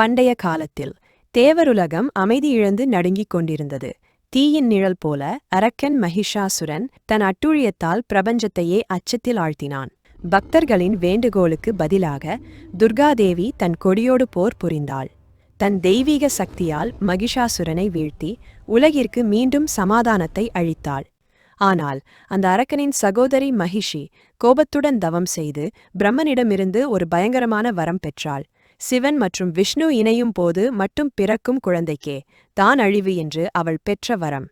பண்டைய காலத்தில் தேவருலகம் அமைதி இழந்து நடுங்கிக் கொண்டிருந்தது. தீயின் நிழல் போல அரக்கன் மகிஷாசுரன் தன் அட்டுழியத்தால் பிரபஞ்சத்தையே அச்சத்தில் ஆழ்த்தினான். பக்தர்களின் வேண்டுகோளுக்கு பதிலாக துர்காதேவி தன் கொடியோடு போர் புரிந்தாள். தன் தெய்வீக சக்தியால் மகிஷாசுரனை வீழ்த்தி உலகிற்கு மீண்டும் சமாதானத்தை அழித்தாள் ஆனால் அந்த அரக்கனின் சகோதரி மகிஷி கோபத்துடன் தவம் செய்து பிரம்மனிடமிருந்து ஒரு பயங்கரமான வரம் பெற்றாள். சிவன் மற்றும் விஷ்ணு இணையும் போது மட்டும் பிறக்கும் குழந்தைக்கே. தான் அழிவு என்று அவள் பெற்ற வரம்.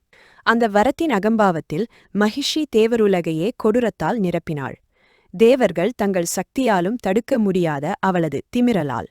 அந்த வரத்தின் அகம்பாவத்தில் மகிஷி தேவருலகையே கொடூரத்தால் நிரப்பினாள். தேவர்கள் தங்கள் சக்தியாலும் தடுக்க முடியாத அவளது திமிரலால்.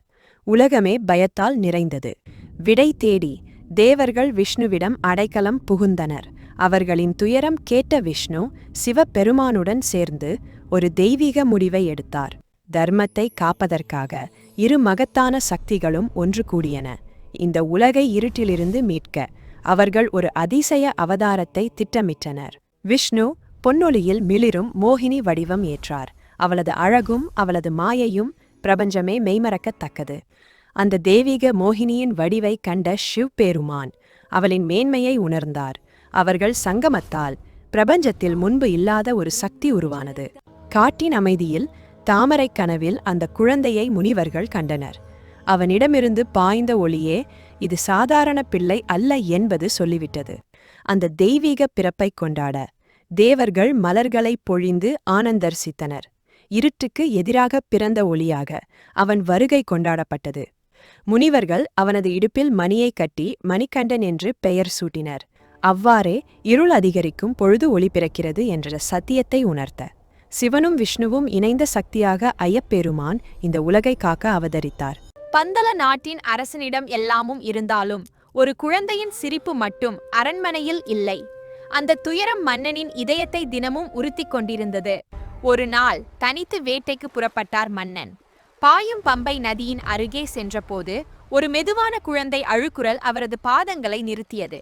உலகமே பயத்தால் நிறைந்தது. விடை தேடி தேவர்கள் விஷ்ணுவிடம் அடைக்கலம் புகுந்தனர். அவர்களின் துயரம் கேட்ட விஷ்ணு சிவபெருமானுடன் சேர்ந்து ஒரு தெய்வீக முடிவை எடுத்தார். தர்மத்தை காப்பதற்காக இரு மகத்தான சக்திகளும் ஒன்று கூடியன. இந்த உலகை இருட்டிலிருந்து மீட்க அவர்கள் ஒரு அதிசய அவதாரத்தை திட்டமிட்டனர். விஷ்ணு பொன்னொலியில் மிளிரும் மோகினி வடிவம் ஏற்றார். அவளது அழகும் அவளது மாயையும் பிரபஞ்சமே மெய்மறக்கத்தக்கது. அந்த தெய்வீக மோகினியின் வடிவை கண்ட ஷிவ் பெருமான் அவளின் மேன்மையை உணர்ந்தார். அவர்கள் சங்கமத்தால் பிரபஞ்சத்தில் முன்பு இல்லாத ஒரு சக்தி உருவானது. காட்டின் அமைதியில் தாமரைக் கனவில் அந்த குழந்தையை முனிவர்கள் கண்டனர். அவனிடமிருந்து பாய்ந்த ஒளியே இது சாதாரண பிள்ளை அல்ல என்பது சொல்லிவிட்டது. அந்த தெய்வீக பிறப்பைக் கொண்டாட தேவர்கள் மலர்களை பொழிந்து ஆனந்தர்சித்தனர் இருட்டுக்கு எதிராக பிறந்த ஒளியாக அவன் வருகை கொண்டாடப்பட்டது. முனிவர்கள் அவனது இடுப்பில் மணியை கட்டி மணிகண்டன் என்று பெயர் சூட்டினர். அவ்வாறே இருள் அதிகரிக்கும் பொழுது ஒளி பிறக்கிறது என்ற சத்தியத்தை உணர்த்த. சிவனும் விஷ்ணுவும் இணைந்த சக்தியாக ஐயப்பெருமான் இந்த உலகை காக்க அவதரித்தார். பந்தல நாட்டின் அரசனிடம் எல்லாமும் இருந்தாலும் ஒரு குழந்தையின் சிரிப்பு மட்டும் அரண்மனையில் இல்லை. அந்த துயரம் மன்னனின் இதயத்தை தினமும் உறுத்தி கொண்டிருந்தது. ஒரு நாள் தனித்து வேட்டைக்கு புறப்பட்டார் மன்னன். பாயும் பம்பை நதியின் அருகே சென்றபோது ஒரு மெதுவான குழந்தை அழுக்குரல் அவரது பாதங்களை நிறுத்தியது.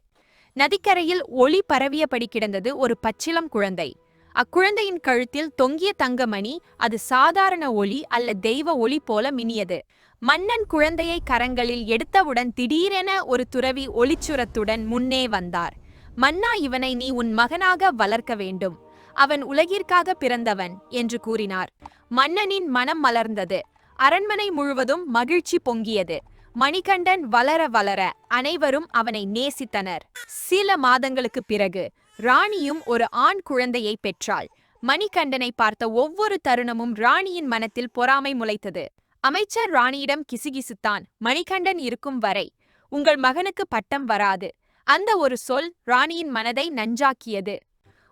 நதிக்கரையில் ஒளி பரவியபடி கிடந்தது ஒரு பச்சிளம் குழந்தை. அக்குழந்தையின் கழுத்தில் தொங்கிய தங்கமணி அது சாதாரண ஒளி அல்ல தெய்வ ஒளி போல மினியது. மன்னன் குழந்தையை கரங்களில் எடுத்தவுடன் திடீரென ஒரு துறவி ஒளிச்சுரத்துடன் முன்னே வந்தார். மன்னா இவனை நீ உன் மகனாக வளர்க்க வேண்டும். அவன் உலகிற்காக பிறந்தவன் என்று கூறினார். மன்னனின் மனம் மலர்ந்தது. அரண்மனை முழுவதும் மகிழ்ச்சி பொங்கியது. மணிகண்டன் வளர வளர அனைவரும் அவனை நேசித்தனர். சில மாதங்களுக்கு பிறகு ராணியும் ஒரு ஆண் குழந்தையை பெற்றாள். மணிகண்டனை பார்த்த ஒவ்வொரு தருணமும் ராணியின் மனத்தில் பொறாமை முளைத்தது. அமைச்சர் ராணியிடம் கிசுகிசுத்தான் மணிகண்டன் இருக்கும் வரை உங்கள் மகனுக்கு பட்டம் வராது. அந்த ஒரு சொல் ராணியின் மனதை நஞ்சாக்கியது.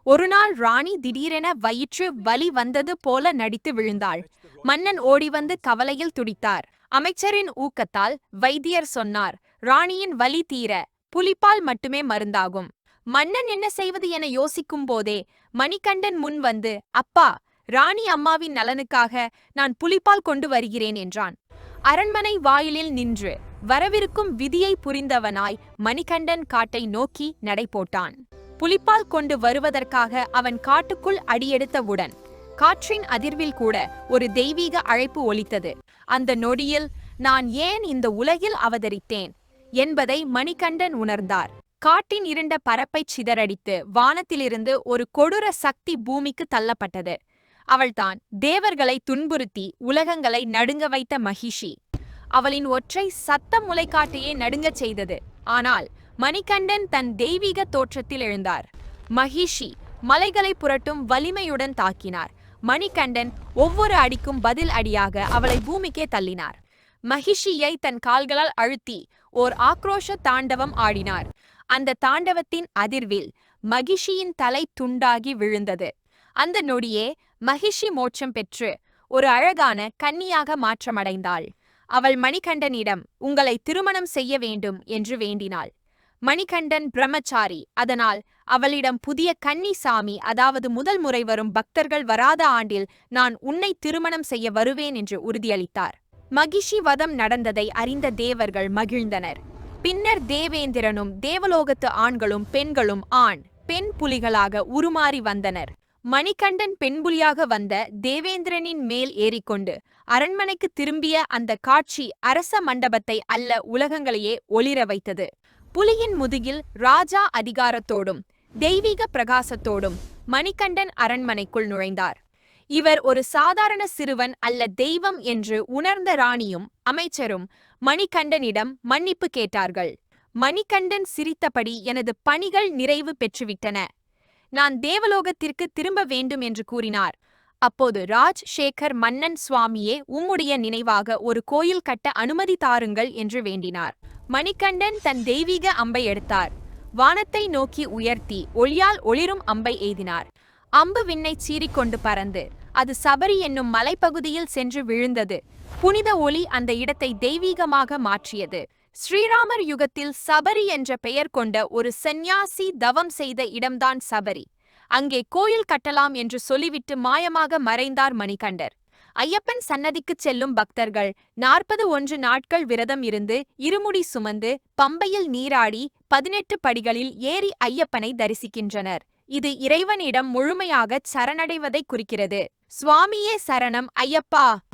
ஒருநாள் ராணி திடீரென வயிற்று வலி வந்தது போல நடித்து விழுந்தாள். மன்னன் ஓடி வந்து கவலையில் துடித்தார். அமைச்சரின் ஊக்கத்தால் வைத்தியர் சொன்னார் ராணியின் வலி தீர புலிப்பால் மட்டுமே மருந்தாகும். மன்னன் என்ன செய்வது என யோசிக்கும் போதே மணிகண்டன் முன் வந்து அப்பா ராணி அம்மாவின் நலனுக்காக நான் புலிப்பால் கொண்டு வருகிறேன் என்றான். அரண்மனை வாயிலில் நின்று வரவிருக்கும் விதியை புரிந்தவனாய் மணிகண்டன் காட்டை நோக்கி நடைபோட்டான். புலிப்பால் கொண்டு வருவதற்காக அவன் காட்டுக்குள் அடியெடுத்தவுடன் காற்றின் அதிர்வில் கூட ஒரு தெய்வீக அழைப்பு ஒலித்தது. அந்த நொடியில் நான் ஏன் இந்த உலகில் அவதரித்தேன்? என்பதை மணிகண்டன் உணர்ந்தார். காட்டின் இருண்ட பரப்பைச் சிதறடித்து வானத்திலிருந்து ஒரு கொடூர சக்தி பூமிக்கு தள்ளப்பட்டது. அவள்தான் தேவர்களை துன்புறுத்தி உலகங்களை நடுங்க வைத்த மகிஷி. அவளின் ஒற்றை சத்தம் முளைக்காட்டையே நடுங்கச் செய்தது. ஆனால் மணிகண்டன் தன் தெய்வீக தோற்றத்தில் எழுந்தார். மகிஷி மலைகளை புரட்டும் வலிமையுடன் தாக்கினார். மணிகண்டன் ஒவ்வொரு அடிக்கும் பதில் அடியாக அவளை பூமிக்கே தள்ளினார். மகிஷியை தன் கால்களால் அழுத்தி ஓர் ஆக்ரோஷ தாண்டவம் ஆடினார். அந்த தாண்டவத்தின் அதிர்வில் மகிஷியின் தலை துண்டாகி விழுந்தது. அந்த நொடியே மகிஷி மோட்சம் பெற்று ஒரு அழகான கன்னியாக மாற்றமடைந்தாள். அவள் மணிகண்டனிடம் உங்களை திருமணம் செய்ய வேண்டும் என்று வேண்டினாள். மணிகண்டன் பிரம்மச்சாரி அதனால் அவளிடம் புதிய கன்னி சாமி அதாவது முதல் முறை வரும் பக்தர்கள் வராத ஆண்டில் நான் உன்னை திருமணம் செய்ய வருவேன் என்று உறுதியளித்தார். மகிஷி வதம் நடந்ததை அறிந்த தேவர்கள் மகிழ்ந்தனர். பின்னர் தேவேந்திரனும் தேவலோகத்து ஆண்களும் பெண்களும் ஆண் பெண் புலிகளாக உருமாறி வந்தனர். மணிகண்டன் பெண்புலியாக வந்த தேவேந்திரனின் மேல் ஏறிக்கொண்டு அரண்மனைக்கு திரும்பிய அந்த காட்சி அரச மண்டபத்தை அல்ல உலகங்களையே ஒளிர வைத்தது. புலியின் முதுகில் ராஜா அதிகாரத்தோடும் தெய்வீக பிரகாசத்தோடும் மணிகண்டன் அரண்மனைக்குள் நுழைந்தார். இவர் ஒரு சாதாரண சிறுவன் அல்ல தெய்வம் என்று உணர்ந்த ராணியும் அமைச்சரும் மணிகண்டனிடம் மன்னிப்பு கேட்டார்கள். மணிகண்டன் சிரித்தபடி எனது பணிகள் நிறைவு பெற்றுவிட்டன. நான் தேவலோகத்திற்கு திரும்ப வேண்டும் என்று கூறினார். அப்போது ராஜ் சேகர் மன்னன் சுவாமியே உம்முடைய நினைவாக ஒரு கோயில் கட்ட அனுமதி தாருங்கள் என்று வேண்டினார். மணிகண்டன் தன் தெய்வீக அம்பை எடுத்தார். வானத்தை நோக்கி உயர்த்தி ஒளியால் ஒளிரும் அம்பை எய்தினார். அம்பு விண்ணை சீறிக்கொண்டு பறந்து. அது சபரி என்னும் மலைப்பகுதியில் சென்று விழுந்தது. புனித ஒளி அந்த இடத்தை தெய்வீகமாக மாற்றியது. ஸ்ரீராமர் யுகத்தில் சபரி என்ற பெயர் கொண்ட ஒரு சந்நியாசி தவம் செய்த இடம்தான் சபரி. அங்கே கோயில் கட்டலாம் என்று சொல்லிவிட்டு மாயமாக மறைந்தார் மணிகண்டர். ஐயப்பன் சன்னதிக்கு செல்லும் பக்தர்கள் நாற்பது ஒன்று நாட்கள் விரதம் இருந்து இருமுடி சுமந்து பம்பையில் நீராடி பதினெட்டு படிகளில் ஏறி ஐயப்பனை தரிசிக்கின்றனர். இது இறைவனிடம் முழுமையாகச் சரணடைவதை குறிக்கிறது. சுவாமியே சரணம் ஐயப்பா!